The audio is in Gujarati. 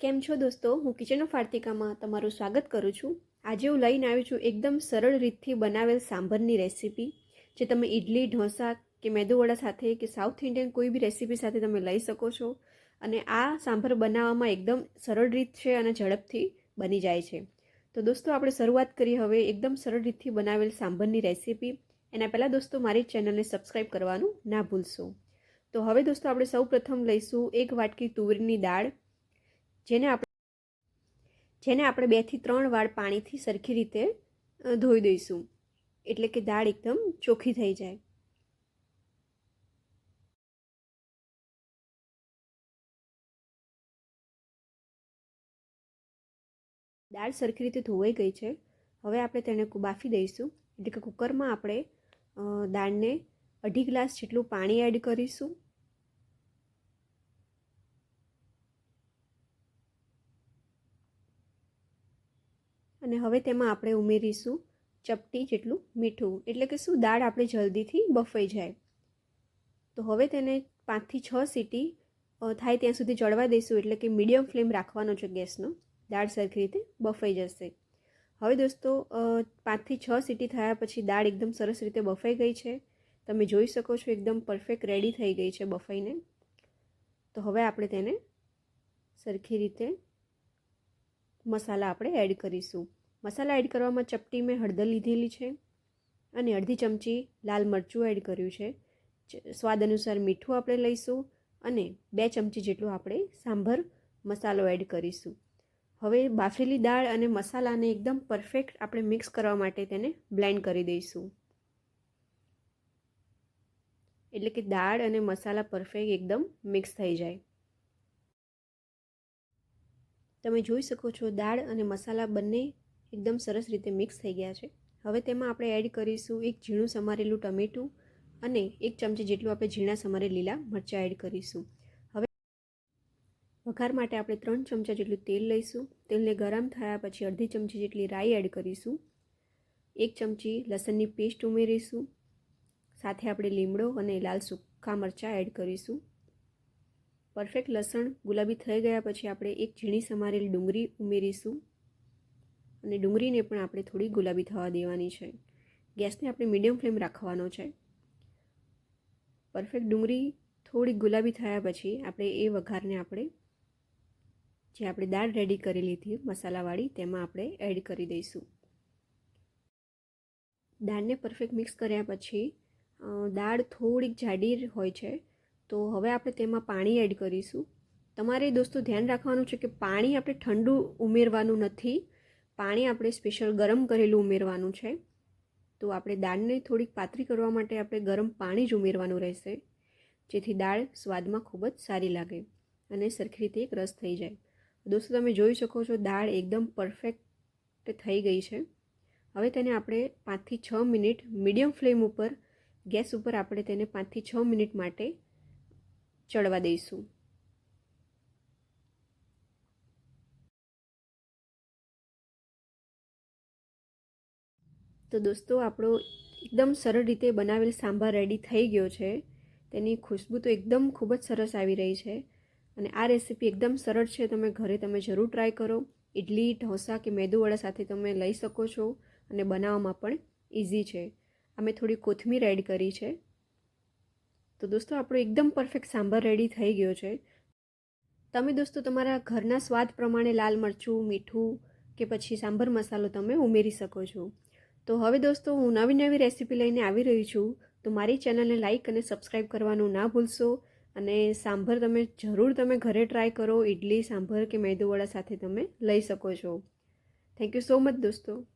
કેમ છો દોસ્તો? હું કિચન ઓફ આર્તિકામાં તમારું સ્વાગત કરું છું. આજે હું લઈને આવી છું એકદમ સરળ રીતથી બનાવેલ સાંભરની રેસીપી, જે તમે ઇડલી ઢોસા કે મેદુવડા સાથે કે સાઉથ ઇન્ડિયન કોઈ બી રેસીપી સાથે તમે લઈ શકો છો અને આ સાંભર બનાવવામાં એકદમ સરળ રીત છે અને ઝડપથી બની જાય છે. તો દોસ્તો, આપણે શરૂઆત કરીએ હવે એકદમ સરળ રીતથી બનાવેલ સાંભરની રેસીપી. એના પહેલાં દોસ્તો, મારી ચેનલને સબસ્ક્રાઈબ કરવાનું ના ભૂલશો. તો હવે દોસ્તો, આપણે સૌ પ્રથમ લઈશું એક વાટકી તુવેરની દાળ. જેને આપણે જેને આપણે બેથી ત્રણ વાર પાણીથી સરખી રીતે ધોઈ દઈશું. એટલે કે દાળ એકદમ ચોખ્ખી થઈ જાય. દાળ સરખી રીતે ધોવાઈ ગઈ છે. હવે આપણે તેને બાફી દઈશું. એટલે કે કુકરમાં આપણે દાળને અઢી ગ્લાસ જેટલું પાણી એડ કરીશું. અને હવે તેમાં આપણે ઉમેરીશું ચપટી જેટલું મીઠું. એટલે કે શું? દાળ આપણે જલ્દીથી બફાઈ જાય. તો હવે તેને પાંચથી છ સીટી થાય ત્યાં સુધી ચડવા દઈશું. એટલે કે મીડિયમ ફ્લેમ રાખવાનો છે ગેસનો. દાળ સરખી રીતે બફાઈ જશે. હવે દોસ્તો પાંચથી છ સીટી થયા પછી દાળ એકદમ સરસ રીતે બફાઈ ગઈ છે. તમે જોઈ શકો છો એકદમ પરફેક્ટ રેડી થઈ ગઈ છે બફાઈને. તો હવે આપણે તેને સરખી રીતે મસાલા આપણે એડ કરીશું. મસાલા એડ કરવામાં ચપટી મેં હળદર લીધેલી છે અને અડધી ચમચી લાલ મરચું એડ કર્યું છે. સ્વાદ અનુસાર મીઠું આપણે લઈશું અને બે ચમચી જેટલું આપણે સાંભર મસાલો એડ કરીશું. હવે બાફેલી દાળ અને મસાલાને એકદમ પરફેક્ટ આપણે મિક્સ કરવા માટે તેને બ્લેન્ડ કરી દઈશું. એટલે કે દાળ અને મસાલા પરફેક્ટ એકદમ મિક્સ થઈ જાય. તમે જોઈ શકો છો દાળ અને મસાલા બંને એકદમ સરસ રીતે મિક્સ થઈ ગયા છે. હવે તેમાં આપણે એડ કરીશું એક ઝીણું સમારેલું ટમેટું અને એક ચમચી જેટલું આપણે ઝીણા સમારે લીલા મરચાં એડ કરીશું. હવે વઘાર માટે આપણે ત્રણ ચમચા જેટલું તેલ લઈશું. તેલને ગરમ થયા પછી અડધી ચમચી જેટલી રાઈ એડ કરીશું. એક ચમચી લસણની પેસ્ટ ઉમેરીશું. સાથે આપણે લીમડો અને લાલ સૂકા મરચાં એડ કરીશું. પરફેક્ટ લસણ ગુલાબી થઈ ગયા પછી આપણે એક ઝીણી સમારેલી ડુંગળી ઉમેરીશું. અને ડુંગળીને પણ આપણે થોડી ગુલાબી થવા દેવાની છે. ગેસને આપણે મીડિયમ ફ્લેમ રાખવાનો છે. પરફેક્ટ ડુંગળી થોડી ગુલાબી થયા પછી આપણે એ વઘારને આપણે, જે આપણે દાળ રેડી કરી લીધી મસાલાવાળી, તેમાં આપણે એડ કરી દઈશું. દાળને પરફેક્ટ મિક્સ કર્યા પછી દાળ થોડીક જાડી હોય છે, તો હવે આપણે તેમાં પાણી એડ કરીશું. તમારે દોસ્તો ધ્યાન રાખવાનું છે કે પાણી આપણે ઠંડુ ઉમેરવાનું નથી પાણી આપણે સ્પેશિયલ ગરમ કરેલું ઉમેરવાનું છે. તો આપણે દાળને થોડીક પાતળી કરવા માટે આપણે ગરમ પાણી જ ઉમેરવાનું રહેશે. જેથી દાળ સ્વાદમાં ખૂબ જ સારી લાગે અને સરખી રીતે એક રસ થઈ જાય. દોસ્તો, તમે જોઈ શકો છો દાળ એકદમ પરફેક્ટ થઈ ગઈ છે. હવે તેને આપણે પાંચથી છ મિનિટ મીડિયમ ફ્લેમ ઉપર, ગેસ ઉપર આપણે તેને પાંચથી છ મિનિટ માટે ચડવા દઈશું. તો દોસ્તો, આપણો એકદમ સરળ રીતે બનાવેલ સાંભાર રેડી થઈ ગયો છે. તેની ખુશ્બુ તો એકદમ ખૂબ જ સરસ આવી રહી છે. અને આ રેસીપી એકદમ સરળ છે, તમે ઘરે તમે જરૂર ટ્રાય કરો. ઇડલી ઢોસા કે મેદુવડા સાથે તમે લઈ શકો છો અને બનાવવામાં પણ ઇઝી છે. અમે થોડી કોથમીર એડ કરી છે. તો દોસ્તો, આપણો એકદમ પરફેક્ટ સાંભાર રેડી થઈ ગયો છે. તમે દોસ્તો, તમારા ઘરના સ્વાદ પ્રમાણે લાલ મરચું, મીઠું કે પછી સાંભર મસાલો તમે ઉમેરી શકો છો. તો હવે દોસ્તો, હું નવી નવી રેસીપી લઈને આવી રહી છું. તો મારી ચેનલને લાઇક અને સબસ્ક્રાઈબ કરવાનું ના ભૂલશો. અને સાંભર તમે, જરૂર તમે ઘરે ટ્રાય કરો. ઇડલી સાંભર કે મેદુવડા સાથે તમે લઈ શકો છો. થેન્ક યુ સો મચ દોસ્તો.